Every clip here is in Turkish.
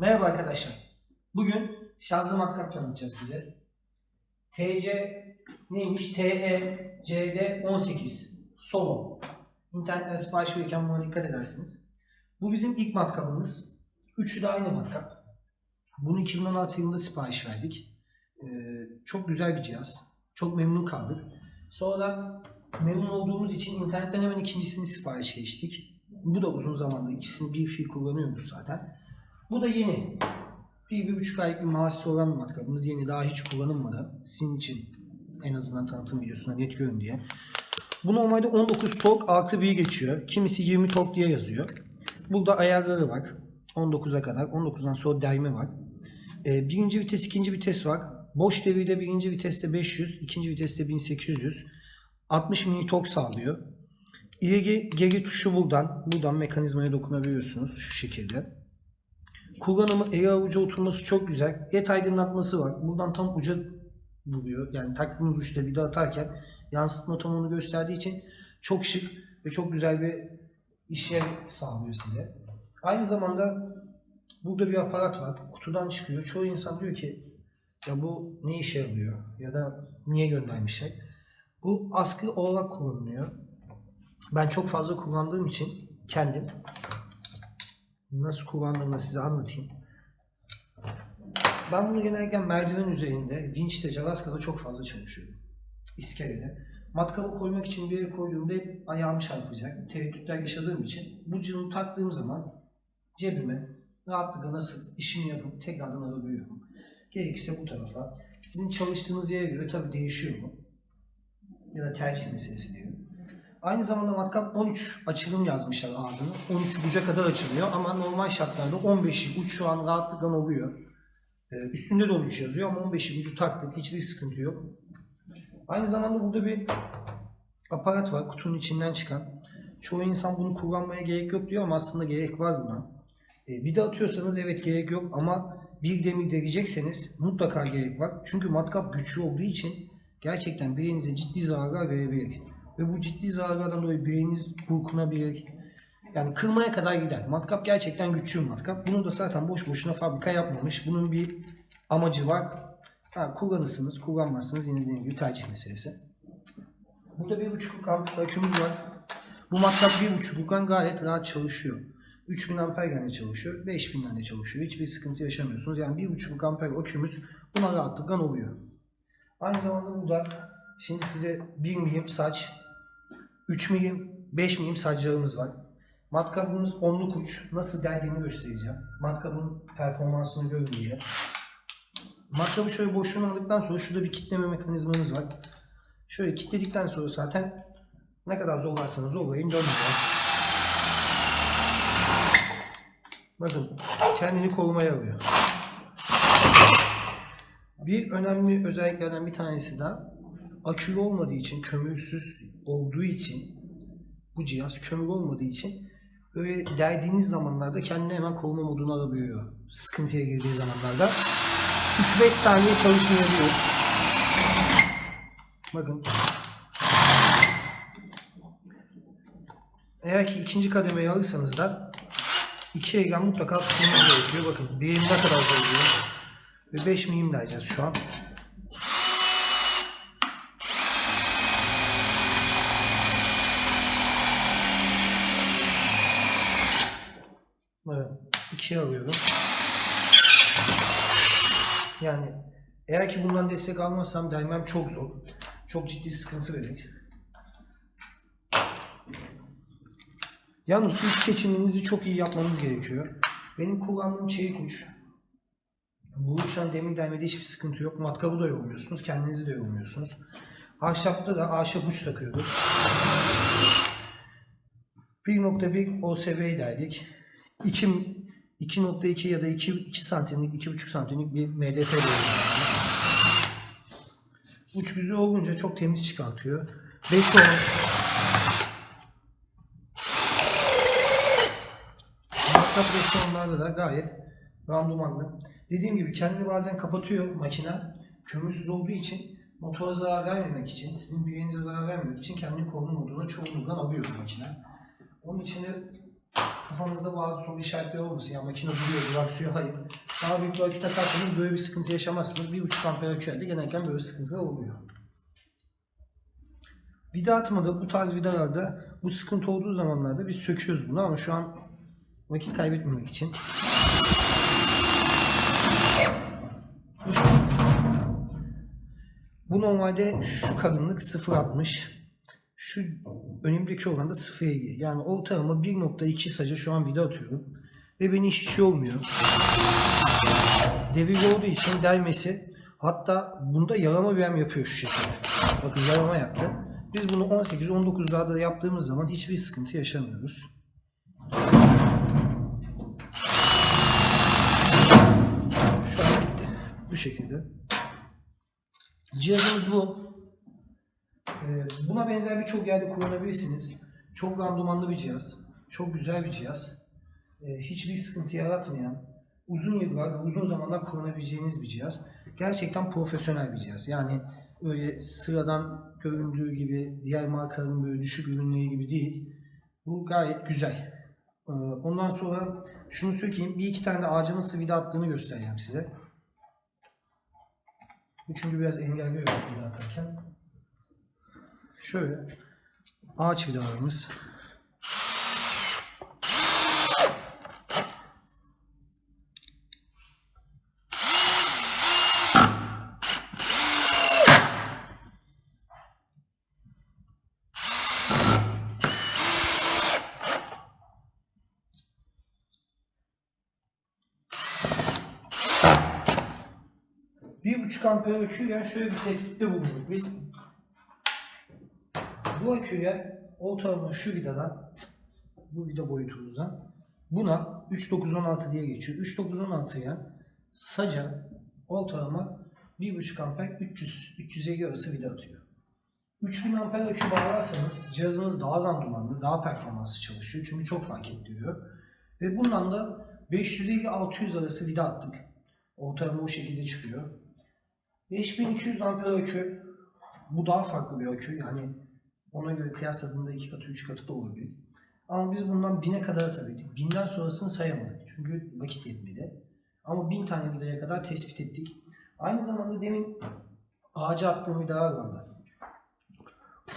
Merhaba arkadaşlar. Bugün şarjlı matkap tanıtacağız size. TC neymiş? TE CD 18 Solo. İnternetten sipariş verirken buna dikkat edersiniz. Bu bizim ilk matkabımız. Üçü de aynı matkap. Bunu 2016 yılında sipariş verdik. Ee, çok güzel bir cihaz. Çok memnun kaldık. Sonra memnun olduğumuz için internetten hemen ikincisini sipariş geçtik. Bu da uzun zamandır. ikisini bir fiil kullanıyoruz zaten. Bu da yeni. Bir, bir buçuk aylık bir mahsi olan bir matkabımız. Yeni daha hiç kullanılmadı. Sizin için en azından tanıtım videosunda net görün diye. Bu normalde 19 tork artı 1 geçiyor. Kimisi 20 tork diye yazıyor. Burada ayarları var. 19'a kadar. 19'dan sonra derme var. Ee, birinci vites, ikinci vites var. Boş devirde birinci viteste 500, ikinci viteste 1800. 60 mini tork sağlıyor. İleri geri tuşu buradan. Buradan mekanizmaya dokunabiliyorsunuz şu şekilde. Kullanımı el avuca oturması çok güzel. LED aydınlatması var. Buradan tam uca vuruyor. Yani taktığınız uçta vida atarken yansıtma tam onu gösterdiği için çok şık ve çok güzel bir işlev sağlıyor size. Aynı zamanda burada bir aparat var. Kutudan çıkıyor. Çoğu insan diyor ki ya bu ne işe yarıyor ya da niye göndermişler. Bu askı olarak kullanılıyor. Ben çok fazla kullandığım için kendim nasıl kullandığımı size anlatayım. Ben bunu genellikle merdiven üzerinde, vinçte, calaskada çok fazla çalışıyorum. İskelede. Matkabı koymak için bir yere koyduğumda hep ayağım çarpacak. Tereddütler yaşadığım için bu cihazı taktığım zaman cebime rahatlıkla nasıl işimi yapıp tekrardan alabiliyorum. Gerekirse bu tarafa. Sizin çalıştığınız yere göre tabii değişiyor bu. Ya da tercih meselesi diyelim. Aynı zamanda matkap 13 açılım yazmışlar ağzını. 13 uca kadar açılıyor ama normal şartlarda 15'i uç şu an rahatlıkla oluyor. Ee, üstünde de 13 yazıyor ama 15'i ucu taktık. Hiçbir sıkıntı yok. Aynı zamanda burada bir aparat var kutunun içinden çıkan. Çoğu insan bunu kullanmaya gerek yok diyor ama aslında gerek var buna. E, vida atıyorsanız evet gerek yok ama bir demir delecekseniz mutlaka gerek var. Çünkü matkap güçlü olduğu için gerçekten bireğinize ciddi zararlar verebilir. Ve bu ciddi zararlardan dolayı bireğiniz burkunabilir. Yani kırmaya kadar gider. Matkap gerçekten güçlü bir matkap. Bunu da zaten boş boşuna fabrika yapmamış. Bunun bir amacı var. Ha, kullanırsınız, kullanmazsınız yine dediğim gibi tercih meselesi. Burada bir buçuk akümüz var. Bu matkap bir buçukluktan gayet rahat çalışıyor. 3000 amperle de çalışıyor, 5000'den de çalışıyor. Hiçbir sıkıntı yaşamıyorsunuz. Yani bir buçuk amper akümüz buna rahatlıkla oluyor. Aynı zamanda burada şimdi size 1 milim saç, 3 milim, 5 milim saçlarımız var. Matkabımız onluk uç. Nasıl deldiğini göstereceğim. Matkabın performansını diye. Matkabı şöyle boşluğunu aldıktan sonra şurada bir kitleme mekanizmamız var. Şöyle kilitledikten sonra zaten ne kadar zorlarsanız zorlayın dönmeyecek. Bakın kendini korumaya alıyor. Bir önemli özelliklerden bir tanesi de akülü olmadığı için, kömürsüz olduğu için bu cihaz kömür olmadığı için böyle deldiğiniz zamanlarda kendini hemen koruma moduna alabiliyor. Sıkıntıya girdiği zamanlarda. 3-5 saniye çalışmayabiliyor. Bakın. Eğer ki ikinci kademeyi alırsanız da iki elden mutlaka tutmanız gerekiyor. Bakın bir ne kadar zorluyor. Ve 5 milim diyeceğiz şu an. Evet. İkiye alıyorum. Yani eğer ki bundan destek almazsam delmem çok zor. Çok ciddi sıkıntı verir. Yalnız ilk seçiminizi çok iyi yapmanız gerekiyor. Benim kullandığım çelik uç. Bu uçtan demir delmede hiçbir sıkıntı yok. Matkabı da yormuyorsunuz, kendinizi de yormuyorsunuz. Ahşapta da ahşap uç takıyorduk. 1.1 OSB'yi derdik. 2 2.2 ya da 2, 2 santimlik, 2.5 santimlik bir MDF. Uç güzel olunca çok temiz çıkartıyor. 5 10 Matkap 5 onlarda da gayet randımanlı. Dediğim gibi kendini bazen kapatıyor makine. Kömürsüz olduğu için motora zarar vermemek için, sizin bileğinize zarar vermemek için kendini koruma moduna çoğunlukla alıyor makine. Onun için de kafanızda bazı soru işaretleri olmasın. Ya makine duruyor, duraksıyor, hayır. Daha büyük bir akü takarsanız böyle bir sıkıntı yaşamazsınız. 1.5 amper aküyerde genellikle böyle sıkıntılar oluyor. Vida atmada bu tarz vidalarda bu sıkıntı olduğu zamanlarda biz söküyoruz bunu ama şu an vakit kaybetmemek için. Bu normalde şu kalınlık 0.60. Şu önümdeki olan da 0.50. Yani ortalama 1.2 saca şu an vida atıyorum. Ve beni hiç şey olmuyor. Devir olduğu için delmesi hatta bunda yalama bir yapıyor şu şekilde. Bakın yalama yaptı. Biz bunu 18-19'larda yaptığımız zaman hiçbir sıkıntı yaşamıyoruz. Şu an bitti. Bu şekilde. Cihazımız bu. Buna benzer birçok yerde kullanabilirsiniz. Çok randımanlı bir cihaz. Çok güzel bir cihaz. Ee, Hiçbir sıkıntı yaratmayan, uzun yıllar, uzun zamanlar kullanabileceğiniz bir cihaz. Gerçekten profesyonel bir cihaz. Yani öyle sıradan göründüğü gibi diğer markaların böyle düşük ürünleri gibi değil. Bu gayet güzel. Ee, Ondan sonra şunu söyleyeyim. Bir iki tane de ağaca nasıl attığını göstereceğim size. Bu çünkü biraz engelliyor vida atarken. Şöyle ağaç vidalarımız. Bir buçuk amper aküyle şöyle bir tespitte bulunduk biz. Bu aküye ortalama şu vidadan, bu vida boyutumuzdan buna 3916 diye geçiyor. 3916'ya saca ortalama 1.5 amper 300 350 arası vida atıyor. 3000 amper akü bağlarsanız cihazınız daha randımanlı, daha performanslı çalışıyor. Çünkü çok fark ettiriyor. Ve bundan da 550-600 arası vida attık. Ortalama o şekilde çıkıyor. 5200 amper akü bu daha farklı bir akü. Yani ona göre kıyasladığında iki katı, üç katı da olabilir. Ama biz bundan 1000'e kadar atabildik. 1000'den sonrasını sayamadık. Çünkü vakit yetmedi. Ama 1000 tane vidaya kadar tespit ettik. Aynı zamanda demin ağaca attığım vidalar vardı.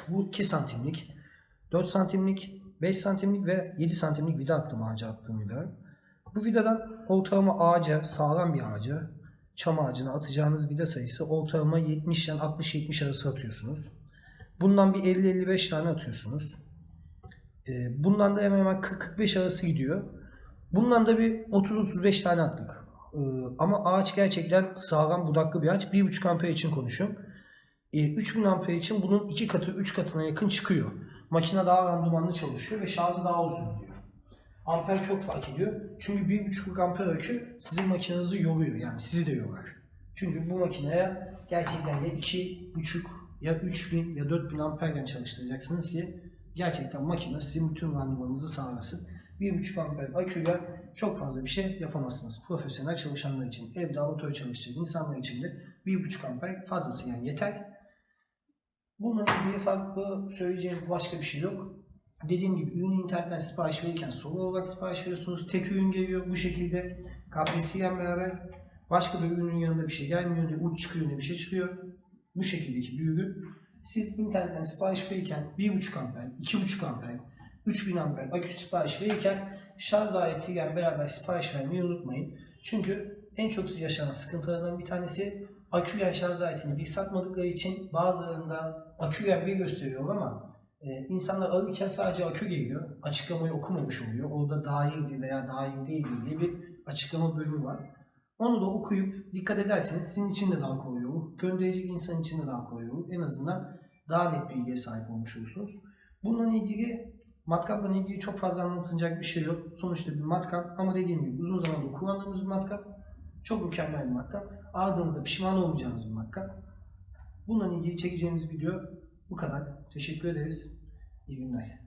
Bu 2 santimlik, 4 santimlik, 5 santimlik ve 7 santimlik vida attım ağaca attığım vidalar. Bu vidadan ortalama ağaca, sağlam bir ağaca, çam ağacına atacağınız vida sayısı ortalama 70 ile 60-70 arası atıyorsunuz. Bundan bir 50-55 tane atıyorsunuz. Ee, bundan da hemen hemen 40-45 arası gidiyor. Bundan da bir 30-35 tane attık. Ee, ama ağaç gerçekten sağlam budaklı bir ağaç. 1.5 amper için konuşuyorum. Ee, 3000 amper için bunun 2 katı 3 katına yakın çıkıyor. Makine daha randımanlı çalışıyor ve şarjı daha uzun gidiyor. Amper çok fark ediyor. Çünkü 1.5 amper akü sizin makinenizi yoruyor. Yani sizi de yorar. Çünkü bu makineye gerçekten ya 2.5 ya 3000 ya 4000 amperden çalıştıracaksınız ki gerçekten makine sizin bütün randımanınızı sağlasın. 1.5 amper aküyle çok fazla bir şey yapamazsınız. Profesyonel çalışanlar için, evde amatör çalışacak insanlar için de 1.5 amper fazlası yani yeter. Bununla ilgili farklı söyleyeceğim başka bir şey yok. Dediğim gibi ürünü internetten sipariş verirken solo olarak sipariş veriyorsunuz. Tek ürün geliyor bu şekilde. Kapresiyle beraber başka bir ürünün yanında bir şey gelmiyor diye uç çıkıyor ne bir şey çıkıyor. Bu şekildeki ürün. Siz internetten sipariş verirken 1.5 amper, 2.5 amper, 3000 amper akü sipariş verirken şarj aletiyle beraber sipariş vermeyi unutmayın. Çünkü en çok yaşanan sıkıntılardan bir tanesi aküyen şarj aletini bir satmadıkları için bazılarında aküyen bir gösteriyor ama e, insanlar alırken sadece akü geliyor. Açıklamayı okumamış oluyor. Orada dahildi veya dahil değildi diye bir açıklama bölümü var. Onu da okuyup dikkat ederseniz sizin için de daha kolay olur. Gönderecek insan için de daha kolay olur. En azından daha net bilgiye sahip olmuş olursunuz. Bununla ilgili matkapla ilgili çok fazla anlatılacak bir şey yok. Sonuçta bir matkap ama dediğim gibi uzun zamandır kullandığımız bir matkap. Çok mükemmel bir matkap. Aldığınızda pişman olmayacağınız bir matkap. Bununla ilgili çekeceğimiz video bu kadar. Teşekkür ederiz. İyi günler.